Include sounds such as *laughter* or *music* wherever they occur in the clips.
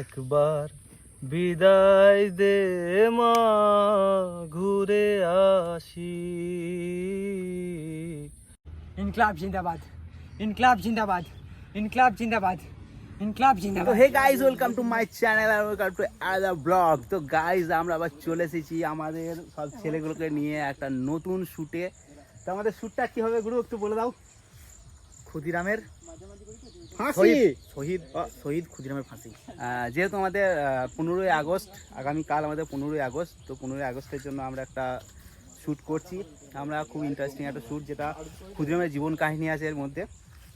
একবার বিদায় দে মা ঘুরে আসি। ইনকলাব জিন্দাবাদ ইনকলাব জিন্দাবাদ ইনকলাব জিন্দাবাদ ইনকলাব তো hey guys welcome to my channel R welcome to other blog তো গাইজ আমরা আবার চলে এসেছি আমাদের সব ছেলেগুলোকে নিয়ে একটা নতুন শ্যুটে তো আমাদের শ্যুটটা কি হবে গুরু একটু বলে দাও। ক্ষুদিরামের শহীদ শহীদ শহীদ ক্ষুদিরামের ফাঁসি। যেহেতু আমাদের পনেরোই আগস্ট আগামীকাল আমাদের পনেরোই আগস্ট তো পনেরোই আগস্টের জন্য আমরা একটা শ্যুট করছি। আমরা খুব ইন্টারেস্টিং একটা শ্যুট যেটা ক্ষুদিরামের জীবন কাহিনী আছে এর মধ্যে।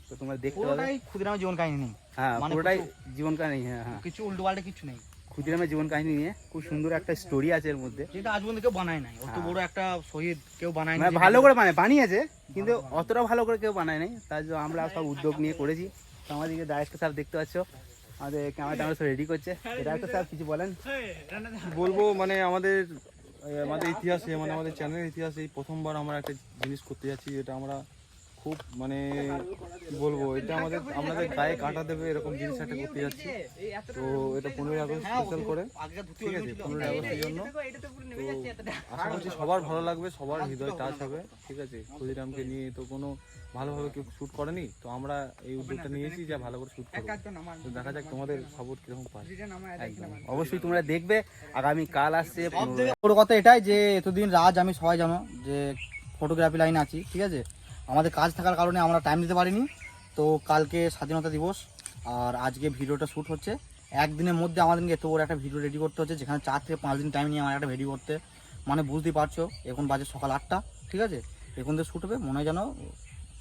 তো তোমরা দেখতে পাবে। ক্ষুদিরামের জীবন কাহিনী হ্যাঁ মানে পুরোটাই জীবন কাহিনী হ্যাঁ হ্যাঁ। কিছু উল্টো পাল্টা কিছু নেই। ক্ষুদিরামের জীবন কাহিনী নিয়ে খুব সুন্দর একটা স্টোরি আছে এর মধ্যে। যেটা আজ পর্যন্ত কেউ বানায় নাই। অত হ্যাঁ। বড় একটা শহীদ কেউ বানায় মানে ভালো করে মানে বানিয়েছে কিন্তু অতটা ভালো করে কেউ বানায় নাই। তার জন্য আমরা সব উদ্যোগ নিয়ে করেছি। তো আমাদেরকে দায়েশকে স্যার দেখতে পাচ্ছ। আমাদের ক্যামেরা ট্যামেরা সব রেডি করছে। ডাইরেক্টর স্যার কিছু বলেন? বলব মানে আমাদের আমাদের ইতিহাসে মানে আমাদের চ্যানেলের ইতিহাসে এই প্রথমবার আমরা একটা জিনিস করতে যাচ্ছি যেটা আমরা খুব মানে কি বলব এটা আমাদের আমাদের গায়ে কাটা দেবে এরকম জিনিস একটা করতে যাচ্ছি। তো এটা পনেরোই আগস্ট স্পেশাল করে। ঠিক আছে পনেরোই আগস্টের জন্য। তো আশা করছি সবার ভালো লাগবে সবার হৃদয় টাচ হবে। ঠিক আছে ক্ষুদিরামকে নিয়ে তো কোনো ভালোভাবে কেউ শ্যুট করেনি। তো আমরা এই উদ্যোগটা নিয়েছি যা ভালো করে শ্যুট করব। তো দেখা যাক তোমাদের সাপোর্ট কীরকম পায়। একদম। অবশ্যই তোমরা দেখবে। আগামী কাল আসছে বড় কথা এটাই যে এতদিন রাজ আমি সবাই জানো যে ফটোগ্রাফি লাইনে আছি ঠিক আছে? আমাদের কাজ থাকার কারণে আমরা টাইম দিতে পারিনি। তো কালকে স্বাধীনতা দিবস আর আজকে ভিডিওটা শ্যুট হচ্ছে। একদিনের মধ্যে আমাদেরকে এত বড় একটা ভিডিও রেডি করতে হচ্ছে যেখানে চার থেকে পাঁচ দিন টাইম নিয়ে আমার একটা ভিডিও করতে। মানে বুঝতেই পারছ এখন বাজে সকাল আটটা ঠিক আছে? এখন তো শ্যুট হবে মনে হয় যেন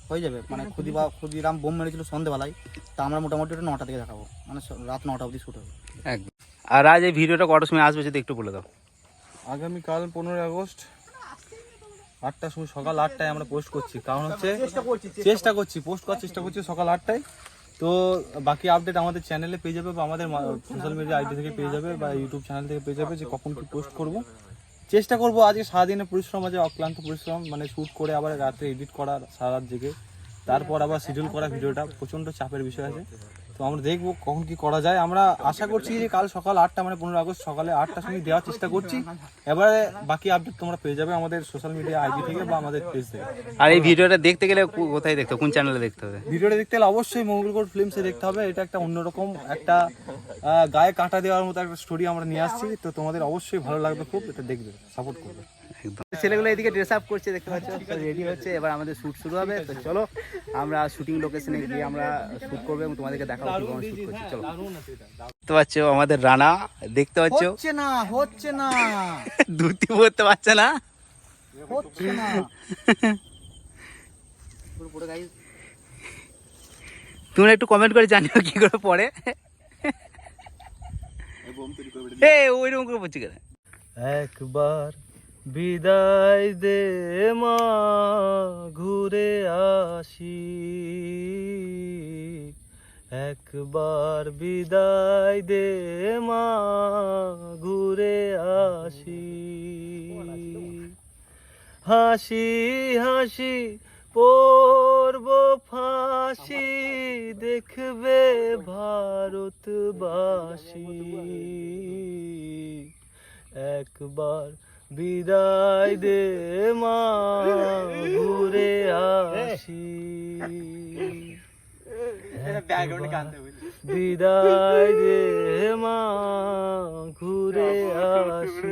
হয়ে যাবে। মানে খুদি বা ক্ষুদিরাম বোম মেরেছিল সন্ধেবেলায় তা আমরা মোটামুটি ওটা নটা থেকে দেখাবো। মানে রাত নটা অবধি শ্যুট হবে। একদম। আর আজ এই ভিডিওটা কটার সময় আসবে যদি একটু বলে দাও। আগামীকাল পনেরোই আগস্ট আটটার সময় সকাল আটটায় আমরা পোস্ট করছি। কারণ হচ্ছে চেষ্টা করছি পোস্ট করার চেষ্টা করছি সকাল আটটায়। তো বাকি আপডেট আমাদের চ্যানেলে পেয়ে যাবে বা আমাদের সোশ্যাল মিডিয়া আইডি থেকে পেয়ে যাবে বা ইউটিউব চ্যানেল থেকে পেয়ে যাবে যে কখন কি পোস্ট করব। চেষ্টা করব আজকে সারাদিনের পরিশ্রম আছে অক্লান্ত পরিশ্রম মানে শ্যুট করে আবার রাতে এডিট করা সারা রাত জেগে। তারপর আবার শিডিউল করা ভিডিওটা প্রচণ্ড চাপের বিষয় আছে। তো আমরা দেখব কখন কি করা যায়। আমরা আশা করছি যে কাল সকাল আটটা মানে পনেরো আগস্ট সকালে আটটার সময় দেওয়ার চেষ্টা করছি। এবারে বাকি আপডেট তোমরা পেয়ে যাবে আমাদের সোশ্যাল মিডিয়া আইডি থেকে বা আমাদের পেজ থেকে। আর এই ভিডিওটা দেখতে গেলে কোথায় দেখতে হবে? কোন চ্যানেলে দেখতে হবে? ভিডিওটা দেখতে গেলে অবশ্যই মঙ্গলকোট ফিল্মসে দেখতে হবে। এটা একটা অন্যরকম একটা গায়ে কাঁটা দেওয়ার মতো একটা স্টোরি আমরা নিয়ে আসছি। তো তোমাদের অবশ্যই ভালো লাগবে খুব এটা দেখবে সাপোর্ট করবে। ছেলেগুলো এদিকে ড্রেস আপ করছে দেখতে পাচ্ছ? রেডি হচ্ছে এবার আমাদের শুট শুরু হবে। তো চলো আমরা শুটিং লোকেশনে গিয়ে আমরা শুট করব এবং তোমাদেরকে শুট করছি চলো। দেখতে পাচ্ছ আমাদের রানা দেখতে পাচ্ছ? হচ্ছে না হচ্ছে না। *laughs* ধুতি পরতে পারছে না। হচ্ছে না। তোমরা একটু কমেন্ট করে জানিও কি করে পড়ে এ ওইরকম করে পড়ছে কেন? একবার বিদায় দে মা ঘুরে আসি। একবার বিদায় দে মা ঘুরে আসি। হাসি হাসি পড়ব ফাঁসি দেখবে ভারতবাসী। একবার বিদায় দে মা ঘুরে আসি। বিদায় দে মা ঘুরে আসি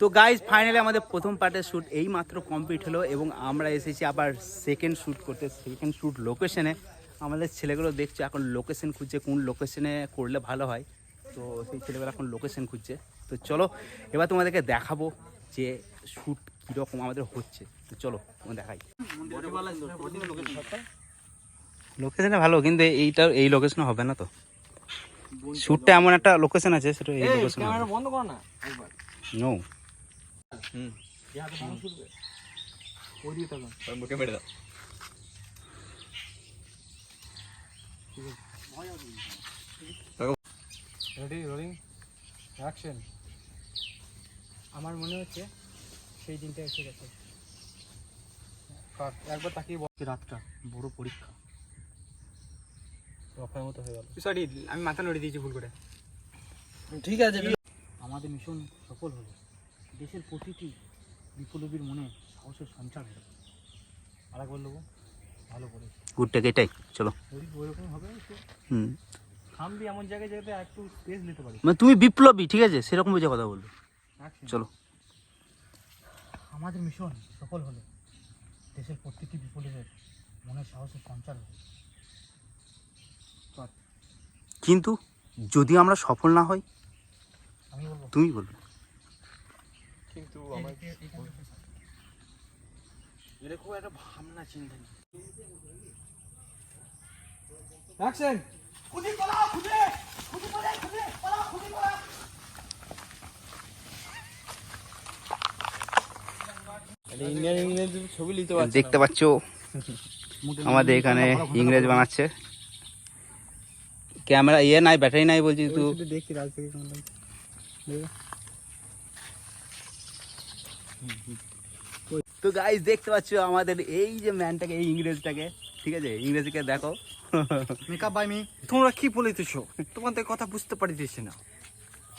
তো গাইজ ফাইনালি আমাদের প্রথম পার্টের শ্যুট এই মাত্র কমপ্লিট হলো এবং আমরা এসেছি আবার সেকেন্ড শ্যুট করতে সেকেন্ড শ্যুট লোকেশনে আমাদের ছেলেগুলো দেখছ এখন লোকেশন খুঁজছে কোন লোকেশনে করলে ভালো হয়। তো সেই ছেলেগুলো এখন লোকেশন খুঁজছে। তো চলো এবার তোমাদেরকে দেখাবো যে শ্যুট কীরকম আমাদের হচ্ছে। তো চলো তোমার দেখাই। লোকেশনে ভালো কিন্তু এইটা এই লোকেশনে হবে না তো। শ্যুটটা এমন একটা লোকেশন আছে সেটা এই লোকেশন বন্ধ কর না একবার। নো রেডি রোলিং অ্যাকশন আমার মনে হচ্ছে সেই দিনটা এসে গেছে। একবার তাকিয়ে রাতটা বড় পরীক্ষা। রফার মতো হয়ে গেল। সরি আমি মাথা নড়ে দিয়েছি ভুল করে। ঠিক আছে আমাদের মিশন সফল হলো। দেশের প্রতিটি বিপ্লবীর মনে সাহসের সঞ্চার হলো। আরেকবার নেব ভালো করে। গুড টেক এটাই চলো ওইরকম হবে তো হুম। থামবি এমন জায়গায় যাতে একটু স্পেস নিতে পারি মানে তুমি বিপ্লবী ঠিক আছে? সেরকম বুঝে কথা বলবে। চলো। আমাদের মিশন সফল হলো দেশের প্রত্যেকটি বিপ্লবীর মনে সাহসের সঞ্চার হলো কিন্তু যদি আমরা সফল না হই তুমি বলবে। কিন্তু এরকম একটা ভাবনা চিন্তা নিতে দেখতে পাচ্ছ আমাদের এখানে ইংরেজ বানাচ্ছে। ক্যামেরা ইয়ে নাই ব্যাটারি নাই বলছি তুই দেখছি রাজ থেকে কেমন তো গাইস দেখতে পাচ্ছ আমাদের এই যে ম্যানটাকে এই ইংরেজটাকে ঠিক আছে? ইংরেজিকে দেখো। মেকআপ বাই মি তোমরা কি বলিতেছো? তোমাদের কথা বুঝতে পারিতেছি না।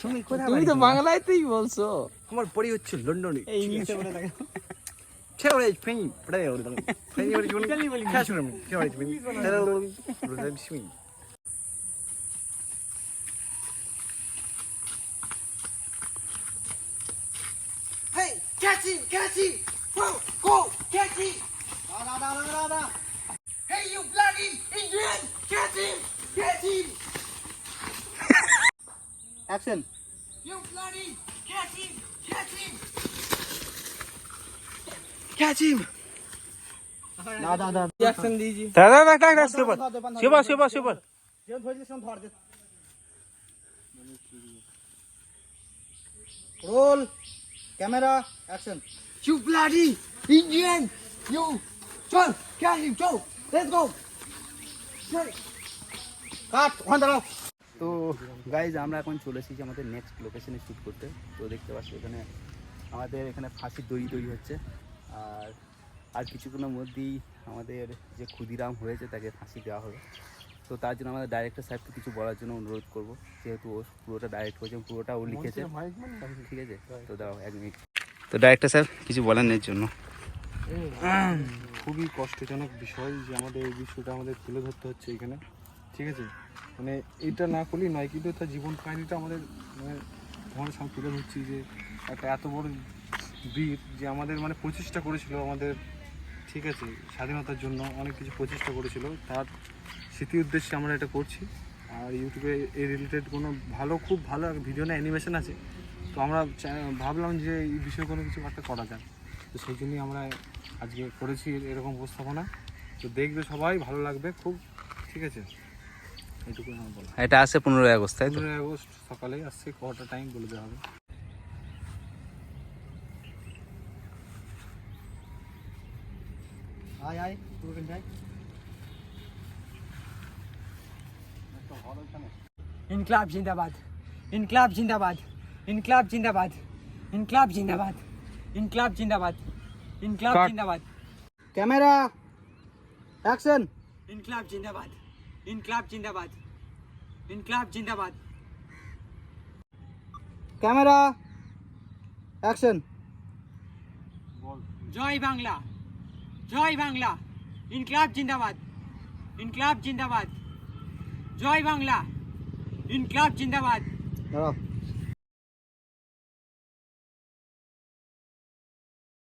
তুমি কোথায় তুমি তো বাংলাতেই বলছো। আমার পড়ি হচ্ছে লন্ডনে। এই ইংলিশে বলে লাগে ছেড়ে ওরে ফেই পড়ে ওরে ফেই ওরে জীবন খেলা শুনুন ছেড়ে ওরে Catch him! Catch him! Bro, go! Catch him! Da, da, da, da, da, da. Hey, you bloody Indian! Catch him! Catch him! Action! You bloody! Catch him! Catch him! Catch him! Jackson दीजिए दादा दादा दादा super super super super roll camera action You bloody Indian! You! Chol! Catch him! Chol! Let's go! Cut ওখান দাঁড়াও তো guys আমরা এখন চলে এসেছি আমাদের নেক্সট লোকেশনে শ্যুট করতে তো দেখতে পাচ্ছি এখানে আমাদের এখানে ফাঁসির দড়ি তৈরি হচ্ছে আর আর কিছুক্ষণের মধ্যেই আমাদের যে ক্ষুদিরাম হয়েছে তাকে ফাঁসি দেওয়া হবে তো তার জন্য আমাদের ডাইরেক্টর সাহেবকে কিছু বলার জন্য অনুরোধ করব যেহেতু ও পুরোটা ডাইরেক্ট করেছে পুরোটা ও লিখেছে। ঠিক আছে? তো দাও এক মিনিট তো ডাইরেক্টর সাহেব কিছু বলার এর জন্য। খুবই কষ্টজনক বিষয় যে আমাদের এই বিষয়টা আমাদের তুলে ধরতে হচ্ছে এখানে। ঠিক আছে? মানে এটা না করলেই নয় কিন্তু তার জীবন কাহিনীটা আমাদের মানে তোমাদের সামনে তুলে ধরছি যে একটা এত বড় বীর যে আমাদের মানে প্রচেষ্টা করেছিল আমাদের ঠিক আছে স্বাধীনতার জন্য অনেক কিছু প্রচেষ্টা করেছিল। তার স্মৃতি উদ্দেশ্যে আমরা এটা করছি। আর ইউটিউবে এই রিলেটেড কোনো ভালো খুব ভালো ভিডিও না অ্যানিমেশন আছে। তো আমরা ভাবলাম যে এই বিষয়ে কোনো কিছু একটা করা যায় তো সেই জন্যই আমরা আজকে করেছি এরকম উপস্থাপনা। তো দেখবে সবাই ভালো লাগবে খুব ঠিক আছে? এইটুকু আমার বলা এটা আছে পনেরোই আগস্ট তাই পনেরোই আগস্ট সকালে আসছে কটা টাইম বলে দেওয়া হবে। আয় আয় পুরো যাই इनकलाब जिंदाबाद इनकलाब जिंदाबाद इनकलाब जिंदाबाद इनकलाब जिंदाबाद इनकलाब जिंदाबाद इनकलाब जिंदाबाद कैमरा एक्शन इनकलाब जिंदाबाद इनकलाब जिंदाबाद इनकलाब जिंदाबाद कैमरा एक्शन जय बांग्ला जय बांग्ला इनकलाब जिंदाबाद इनकलाब जिंदाबाद জয় বাংলা। ইনকলাব জিন্দাবাদ।